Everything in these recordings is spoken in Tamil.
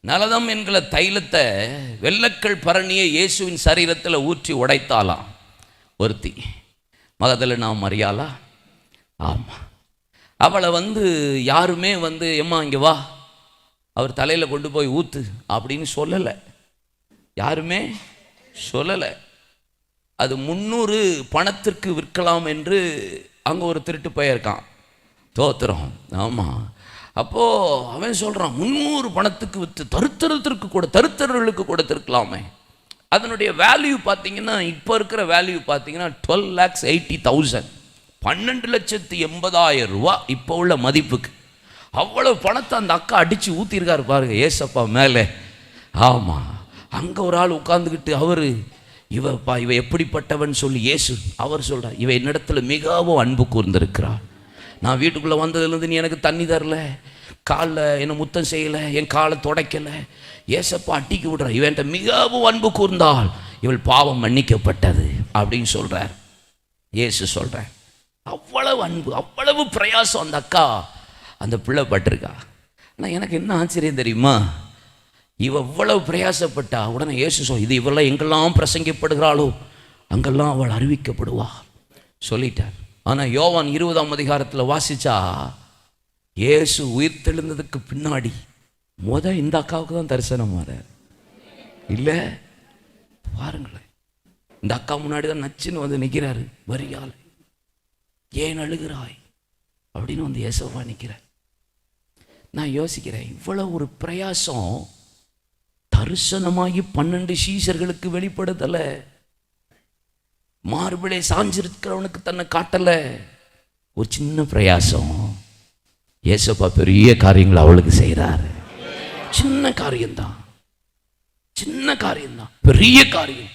நலதம் என்கிற தைலத்தை வெள்ளக்கள் பரணியை இயேசுவின் சரீரத்தில் ஊற்றி உடைத்தாலாம் ஒருத்தி மகதில் நாம் மறியாளா ஆமாம் அவளை வந்து யாருமே வந்து எம்மா இங்கே வா. அவர் தலையில் கொண்டு போய் ஊத்து அப்படின்னு சொல்லலை. யாருமே சொல்லலை. அது முந்நூறு பணத்திற்கு விற்கலாம் என்று அங்கே ஒரு திருட்டு போயிருக்கான் தோத்துறோம் ஆமாம் அப்போது அவன் சொல்கிறான் முந்நூறு பணத்துக்கு விற்று தருத்தரத்திற்கு கூட தருத்தரர்களுக்கு கொடுத்துருக்கலாமே. அதனுடைய வேல்யூ பார்த்தீங்கன்னா இப்போ இருக்கிற வேல்யூ பார்த்தீங்கன்னா டுவெல் லேக்ஸ் எயிட்டி தௌசண்ட் பன்னெண்டு லட்சத்து எண்பதாயிரம் ரூபா இப்போ உள்ள மதிப்புக்கு. அவ்வளோ பணத்தை அந்த அக்கா அடித்து ஊற்றிருக்காரு பாருங்க ஏசப்பா மேலே. ஆமாம் அங்கே ஒரு ஆள் உட்காந்துக்கிட்டு அவர் இவப்பா இவ எப்படிப்பட்டவன்? சொல்லி ஏசு. அவர் சொல்கிறார் இவ என்னிடத்துல மிகவும் அன்பு கூர்ந்திருக்கிறார் நான் வீட்டுக்குள்ளே வந்ததுலேருந்து நீ எனக்கு தண்ணி தரல. காலில் என்னை முத்தம் செய்யலை என் காலை துடைக்கலை. ஏசப்பா அட்டிக்கு விடுற இவன்ட்ட மிகவும் அன்பு கூர்ந்தால் இவள் பாவம் மன்னிக்கப்பட்டது அப்படின்னு சொல்கிறார் இயேசு சொல்கிறேன் அவ்வளவு அன்பு அவ்வளவு பிரயாசம் அந்த அக்கா அந்த பிள்ளை பட்டிருக்கா. ஆனால் எனக்கு என்ன ஆச்சரியம் தெரியுமா? இவ இவ்வளவு பிரயாசப்பட்டா உடனே ஏசு சொல் இது இவெல்லாம் எங்கெல்லாம் பிரசங்கிப்படுகிறாளோ அங்கெல்லாம் அவள் அறிவிக்கப்படுவா சொல்லிட்டார். ஆனால் யோவான் இருபதாம் அதிகாரத்தில் வாசிச்சா இயேசு உயிர் தெழுந்ததுக்கு பின்னாடி முத இந்த அக்காவுக்கு தான் தரிசனம் வரார். இல்லை பாருங்களேன். இந்த அக்கா முன்னாடி தான் நச்சுன்னு வந்து நிற்கிறாரு வரியால். ஏன் அழுகிறாய்? அப்படின்னு வந்து இயேசுவா நிற்கிறார் நான் யோசிக்கிறேன் இவ்வளோ ஒரு பிரயாசம் தரிசனமாகி பன்னெண்டு சீசர்களுக்கு வெளிப்படுத்தலை. மார்பிளே சாஞ்சிருக்கிறவனுக்கு தன்னை காட்டலை. ஒரு சின்ன பிரயாசம். ஏசப்பா பெரிய காரியங்களை அவளுக்கு செய்கிறாரு சின்ன காரியம்தான். சின்ன காரியம்தான். பெரிய காரியம்.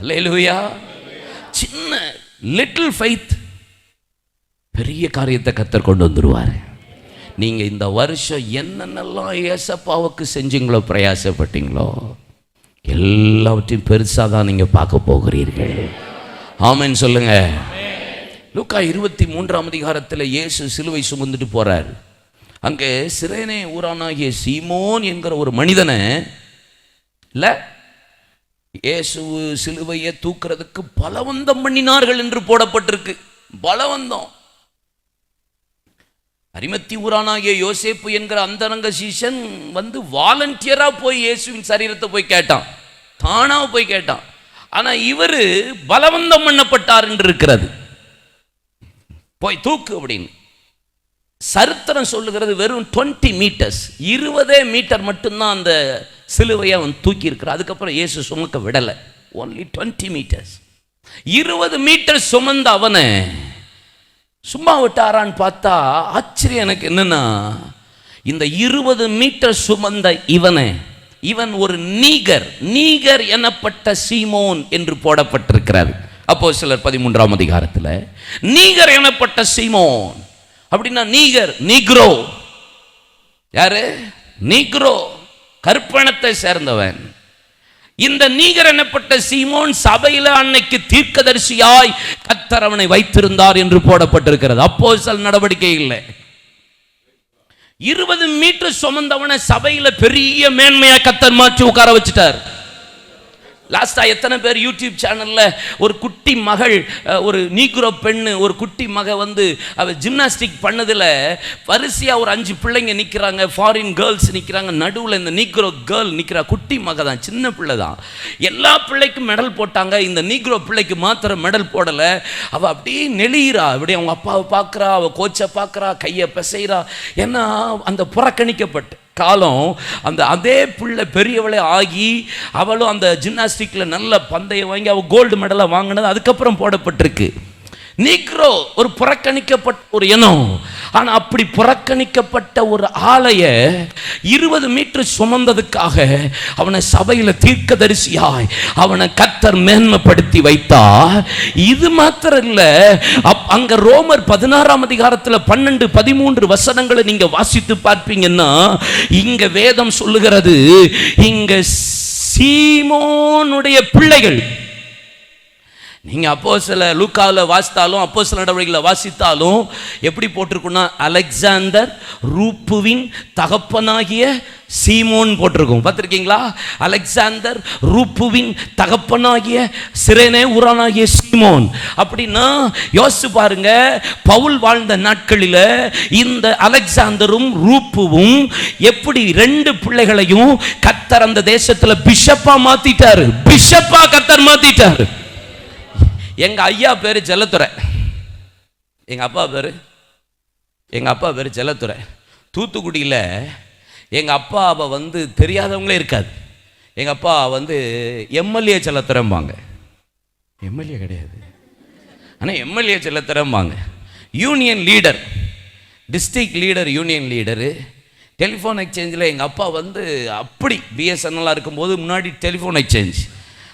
அல்லேலூயா. சின்ன லிட்டில் ஃபைத் பெரிய காரியத்தை கத்தர் கொண்டு வந்துடுவார் நீங்கள் இந்த வருஷம் என்னென்னலாம் ஏசப்பாவுக்கு செஞ்சீங்களோ பிரயாசப்பட்டீங்களோ எல்லாவற்றையும் பெருசாக தான் நீங்கள் பார்க்க போகிறீர்கள். ஆமைன்னு சொல்லுங்க. லூக்கா இருபத்தி மூன்றாம் அதிகாரத்தில் இயேசு சிலுவை சுமந்துட்டு போறார். அங்கே சிறேனே ஊரானாகிய சீமோன் என்கிற ஒரு மனிதனை இல்லை இயேசு சிலுவையை தூக்குறதுக்கு பலவந்தம் பண்ணினார்கள் என்று போடப்பட்டிருக்கு. பலவந்தம். அரிமத்தி ஊரானாகிய யோசேப்பு என்கிற அந்தரங்க சீசன் வந்து வாலண்டியராக போய் இயேசுவின் சரீரத்தை போய் கேட்டான். தானாக போய் கேட்டான். ஆனால் இவர் பலவந்தம் பண்ணப்பட்டார் என்று இருக்கிறது. போய் தூக்கு அப்படின்னு. சரித்திரம் சொல்லுகிறது வெறும் 20 மீட்டர்ஸ். இருபதே மீட்டர் மட்டும்தான் அந்த சிலுவையை அவன் தூக்கி இருக்கிறான் அதுக்கப்புறம் இயேசு சுமக்க விடலை. Only 20 metres. இருபது மீட்டர் சுமந்த அவனை சும்மா விட்டாரான்னு பார்த்தா ஆச்சரியம் எனக்கு என்னன்னா இந்த இருபது மீட்டர் சுமந்த இவனை இவன் ஒரு நீகர். நீகர் எனப்பட்ட சீமோன் என்று போடப்பட்டிருக்கிறது. அப்போ சிலர் பதிமூன்றாம் அதிகாரத்தில் நீகர் எனப்பட்ட சீமோன். அப்படின்னா நீகர் நீக்ரோ. யாரு? நீக்ரோ. கற்பணத்தை சேர்ந்தவன். இந்த நீகர் எனப்பட்ட சீமோன் சபையில அன்னைக்கு தீர்க்கதரிசியாய் கத்தர் அவனை வைத்திருந்தார் என்று போடப்பட்டிருக்கிறது. அப்போ நடவடிக்கை இல்லை. இருபது மீட்டர் சுமந்தவனை சபையில பெரிய மேன்மையா கத்தர் மாற்றி உட்கார வச்சுட்டார். லாஸ்ட்டாக எத்தனை பேர் யூடியூப் சேனலில் ஒரு குட்டி மகள் ஒரு நீக்குரோ பெண்ணு ஒரு குட்டி மக வந்து அவள் ஜிம்னாஸ்டிக் பண்ணதில் வரிசையாக ஒரு அஞ்சு பிள்ளைங்க நிற்கிறாங்க ஃபாரின் கேர்ள்ஸ் நிற்கிறாங்க நடுவில் இந்த நீக்ரோ கேர்ள் நிற்கிறா குட்டி மக தான் சின்ன பிள்ளை தான். எல்லா பிள்ளைக்கும் மெடல் போட்டாங்க இந்த நீக்ரோ பிள்ளைக்கு மாத்திரம் மெடல் போடலை. அவள் அப்படியே நெளியிறா அப்படியே அவங்க அப்பாவை பார்க்கறா அவள் கோச்சை பார்க்கறா கையை பிசைகிறா ஏன்னா அந்த புறக்கணிக்கப்பட்டு. காலம் அந்த அதே பிள்ளை பெரியவளே ஆகி அவளும் அந்த ஜிம்னாஸ்டிக்கில் நல்ல பந்தயம் வாங்கி அவள் கோல்டு மெடலை வாங்கினது அதுக்கப்புறம் போடப்பட்டிருக்கு. நீக்ரோ ஒரு புறக்கணிக்கப்பட்ட ஒரு இனம். ஆனால் அப்படி புறக்கணிக்கப்பட்ட ஒரு ஆலைய இருபது மீட்டர் சுமந்ததுக்காக அவனை சபையில் தீர்க்கதரிசியாய் அவனை கத்தர் மேன்மைப்படுத்தி வைத்தா இது மாத்திரம் இல்லை அப் அங்க ரோமர் பதினாறாம் அதிகாரத்தில் பன்னெண்டு பதிமூன்று வசனங்களை நீங்க வாசித்து பார்ப்பீங்கன்னா இங்க வேதம் சொல்லுகிறது இங்க சீமோனுடைய பிள்ளைகள் நீங்கள் அப்போ சில லூக்காவில் வாசித்தாலும் அப்போ சில நடவடிக்கைகளை வாசித்தாலும் எப்படி போட்டிருக்குன்னா அலெக்சாந்தர் ரூப்புவின் தகப்பனாகிய சீமோன் போட்டிருக்கும். பார்த்துருக்கீங்களா? அலெக்சாந்தர் ரூப்புவின் தகப்பனாகிய சிறேனே உரானாகிய சீமோன். அப்படின்னா யோசிச்சு பாருங்க பவுல் வாழ்ந்த நாட்களில் இந்த அலெக்சாந்தரும் ரூப்புவும் எப்படி ரெண்டு பிள்ளைகளையும் கத்தர் அந்த தேசத்தில் பிஷப்பா மாத்திட்டாரு. பிஷப்பா கத்தர் மாத்திட்டாரு. எங்கள் ஐயா பேர் செல்லத்துறை எங்கள் அப்பா பேர்? எங்கள் அப்பா பேர் செல்லத்துறை தூத்துக்குடியில் எங்க அப்பாவை வந்து தெரியாதவங்களே இருக்காது. எங்கள் அப்பா வந்து எம்எல்ஏ செல்லத்துறைம்பாங்க எம்எல்ஏ கிடையாது. ஆனால் MLA செல்லத்துறைம்பாங்க union leader district leader union leader. Telephone எக்ஸ்சேஞ்சில் எங்கள் அப்பா வந்து அப்படி பிஎஸ்என்எல்லாக இருக்கும்போது முன்னாடி டெலிஃபோன் எக்ஸ்சேஞ்ச்.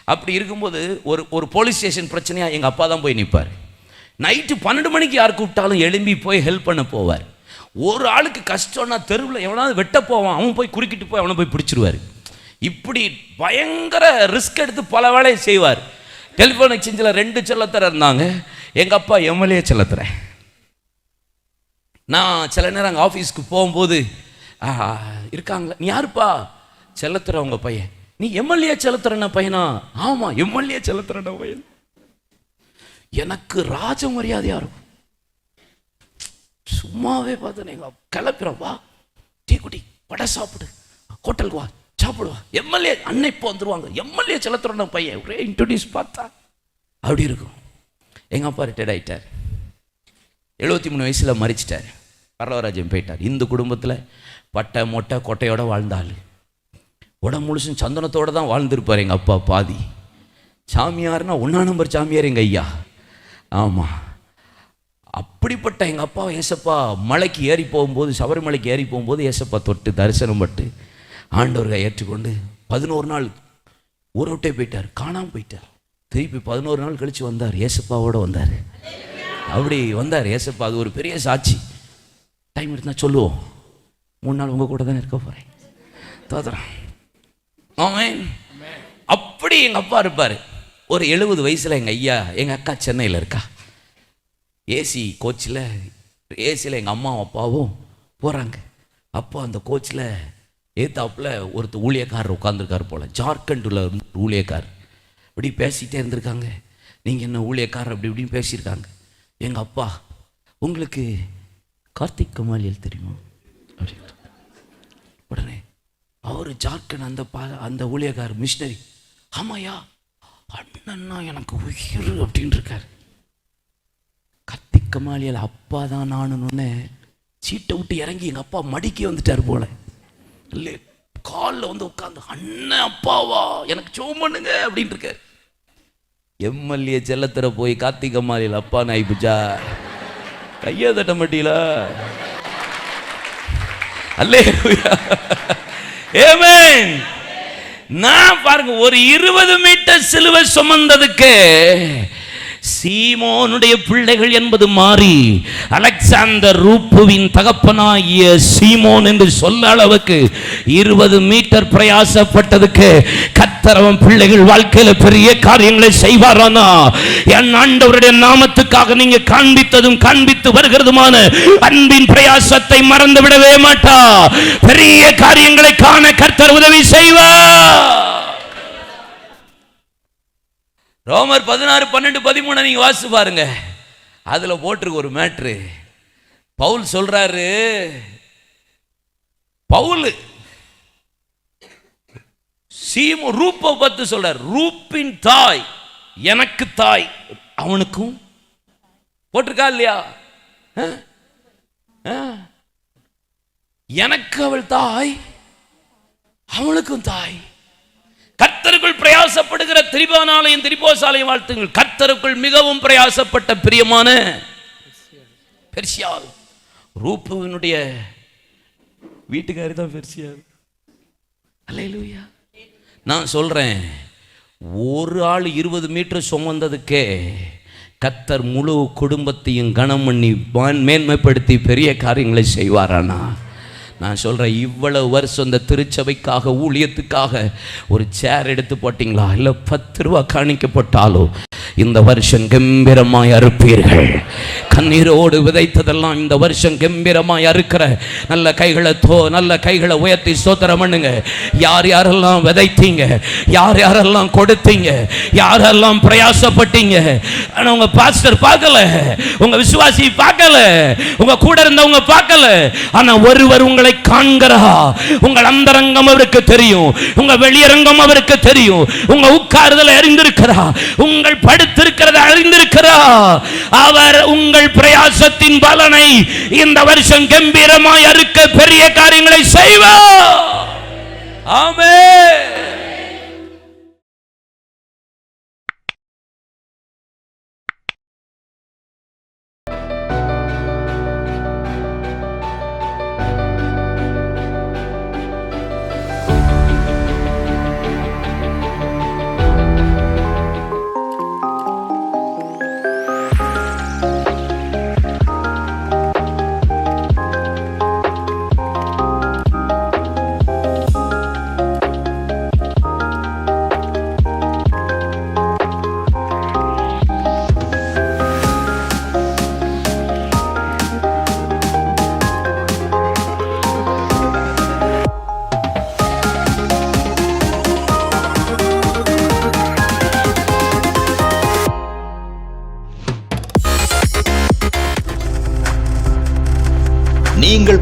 அப்படி இருக்கும்போது ஒரு ஒரு போலீஸ் ஸ்டேஷன் பிரச்சனையாக எங்கள் அப்பா தான் போய் நிற்பார் நைட்டு பன்னெண்டு மணிக்கு யார் கூப்பிட்டாலும் எழும்பி போய் ஹெல்ப் பண்ண போவார். ஒரு ஆளுக்கு கஷ்டம்னா தெருவில் எவனாவது வெட்ட போவான் அவன் போய் குறுக்கிட்டு போய் அவனை போய் பிடிச்சிருவார். இப்படி பயங்கர ரிஸ்க் எடுத்து பல வேலையை செய்வார். டெலிஃபோன் எக்ஸ்சேஞ்சில் ரெண்டு செல்லத்தர இருந்தாங்க. எங்கள் அப்பா எம்எல்ஏ செல்லத்துறேன் நான் சில நேரம் அங்கே ஆஃபீஸ்க்கு போகும்போது ஆ, இருக்காங்களா? நீ யாருப்பா? செல்லத்துற உங்கள் பையன். நீ எம்எல்ஏ செலுத்துறன பையனா? ஆமா எம்எல்ஏ செலுத்துறன பையன். எனக்கு ராஜ மரியாதையா இருக்கும். சும்மாவே பார்த்தேன் எங்க கிளப்பிறோம் வா. டீ குடி வடை சாப்பிடு. ஹோட்டலுக்கு வா சாப்பிடுவா எம்எல்ஏ அன்னை இப்போ வந்துருவாங்க. எம்எல்ஏ செலுத்துறன பையன் ஒரே இன்ட்ரடியூஸ் பார்த்தா. அப்படி இருக்கும். எங்க அப்பா ரிட்டையர்ட் ஆயிட்டார். எழுபத்தி மூணு வயசில் மறிச்சிட்டார். பரவராஜன் போயிட்டார். இந்த குடும்பத்தில் பட்டை மொட்டை கொட்டையோட வாழ்ந்தாள் உடம்பு முழுசும் சந்தனத்தோடு தான் வாழ்ந்திருப்பார் எங்கள் அப்பா பாதி. சாமியார்னா ஒன்றா நம்பர் சாமியார் எங்கள் ஐயா. ஆமாம் அப்படிப்பட்ட எங்கள் அப்பா ஏசப்பா மலைக்கு ஏறி போகும்போது சபரிமலைக்கு ஏறி போகும்போது ஏசப்பா தொட்டு தரிசனம் பட்டு ஆண்டவர்களை ஏற்றுக்கொண்டு பதினோரு நாள் ஊரோட்டே போயிட்டார். காணாமல் போயிட்டார். திருப்பி பதினோரு நாள் கழித்து வந்தார். ஏசப்பாவோட வந்தார். அப்படி வந்தார் ஏசப்பா. அது ஒரு பெரிய சாட்சி. டைம் இருந்தால் சொல்லுவோம். மூணு நாள் உங்கள் கூட தான் இருக்க போகிறேன் தோத்துறேன். அப்படி எங்கள் அப்பா இருப்பார். ஒரு எழுபது வயசில் எங்கள் ஐயா எங்கள் அக்கா சென்னையில் இருக்கா. ஏசி கோச்சில் ஏசியில் எங்கள் அம்மாவும் அப்பாவும் போகிறாங்க அப்போ அந்த கோச்சில் ஏத்தாப்பில் ஒருத்தர் ஊழியக்காரர் உட்காந்துருக்காரு போல். ஜார்க்கண்டில் இருந்து ஊழியக்காரர். இப்படி பேசிகிட்டே இருந்திருக்காங்க. நீங்கள் என்ன ஊழியக்காரர் அப்படி இப்படின்னு பேசியிருக்காங்க. எங்கள் அப்பா உங்களுக்கு கார்த்திக் கமாலியல் தெரியுமா? அப்படின்னு அவர் ஜார்க்கண்ட் அந்த பா அந்த ஊழியக்கார் மிஷினரி ஆமாயா அண்ணன்னா எனக்கு உயிர் அப்படின்னு இருக்கார் கத்தி கமாலியல் அப்பா தான் நானுன்னு சீட்டை விட்டு இறங்கி எங்கள் அப்பா மடிக்கே வந்துட்டார் போல. இல்லை காலில் வந்து உட்காந்து அண்ணன் அப்பாவா எனக்கு சோம் பண்ணுங்க அப்படின்னு இருக்கார் எம்எல்ஏ செல்லத்தில் போய் கார்த்திக் அம்மாளியில் அப்பா நாய்ப்புச்சா? கையை தட்ட மாட்டீங்களா? அல்லே ஏமேன் நான் பாருங்க ஒரு இருபது மீட்டர் சிலுவை சுமந்ததுக்கு சீமோனுடைய பிள்ளைகள் என்பது மாறி அலெக்சாந்தர் ரூப்புவின் தகப்பனாகிய சீமோன் என்று சொல்ல அளவுக்கு இருபது மீட்டர் பிரயாசப்பட்டதுக்கு கத்தரவன் பிள்ளைகள் வாழ்க்கையில பெரிய காரியங்களை செய்வாரானா? என் ஆண்டவருடைய நாமத்துக்காக நீங்க காண்பித்ததும் காண்பித்து வருகிறதுமான அன்பின் பிரயாசத்தை மறந்து விடவே மாட்டா. பெரிய காரியங்களை காண கர்த்தர் உதவி செய்வார். ரோமர் பதினாறு பன்னெண்டு பதிமூணு நீங்க வாசிச்சு பாருங்க. அதுல போட்டிருக்கு ஒரு மேட்ரு. பவுல் சொல்றாரு பவுல் சீமு ரூப்பை பத்து சொல்றார் ரூப்பின் தாய் எனக்கு தாய். அவனுக்கும் போட்டிருக்கா இல்லையா? எனக்கு அவள் தாய் அவளுக்கும் தாய். கர்த்தருக்குள் பிரயாசப்படுகிற திரிபானாலயம் திரிபோசாலையும் வாழ்த்துங்கள். கர்த்தருக்குள் மிகவும் பிரயாசப்பட்ட பிரியமான பெர்சியால் ரூபுவினுடைய வீட்டுக்காரி தான் பெர்சியால் அல்லையா நான் சொல்கிறேன் ஒரு ஆள் இருபது மீட்டர் சுமந்ததுக்கே கத்தர் முழு குடும்பத்தையும் கனம் பண்ணி மேன்மைப்படுத்தி பெரிய காரியங்களை செய்வாரானா? நான் சொல்கிறேன் இவ்வளவு வருஷம் இந்த திருச்சபைக்காக ஊழியத்துக்காக ஒரு சேர் எடுத்து போட்டிங்களா? இல்லை பத்து ரூபா காணிக்கப்பட்டாலோ? இந்த வருஷம் கம்பீரமாய் அறுப்பீர்கள். கண்ணீரோடு விதைத்ததெல்லாம் இந்த வருஷம் கம்பீரமாய் அறுக்கிற நல்ல கைகளை தோ நல்ல கைகளை உயர்த்தி சோத்திரம் பண்ணுங்க. யார் யாரெல்லாம் விதைத்தீங்க? யார் யாரெல்லாம் கொடுத்தீங்க? யாரெல்லாம் பிரயாசப்பட்டீங்க? ஆனா உங்க பாஸ்டர் பார்க்கல. உங்க விசுவாசி பார்க்கல. உங்க கூட இருந்தவங்க பார்க்கல. ஆனா ஒருவர் உங்களை காண்கிறா. உங்கள் அந்தரங்கம் அவருக்கு தெரியும். உங்க வெளியரங்கம் அவருக்கு தெரியும். உங்க உட்காருதலை அறிந்திருக்கிறா. உங்கள் எடுத்திருக்கிறத அறிந்திருக்கிறார் அவர் உங்கள் பிரயாசத்தின் பலனை இந்த வருஷம் கம்பீரமாய் அறுக்க பெரிய காரியங்களை செய்வார். ஆமே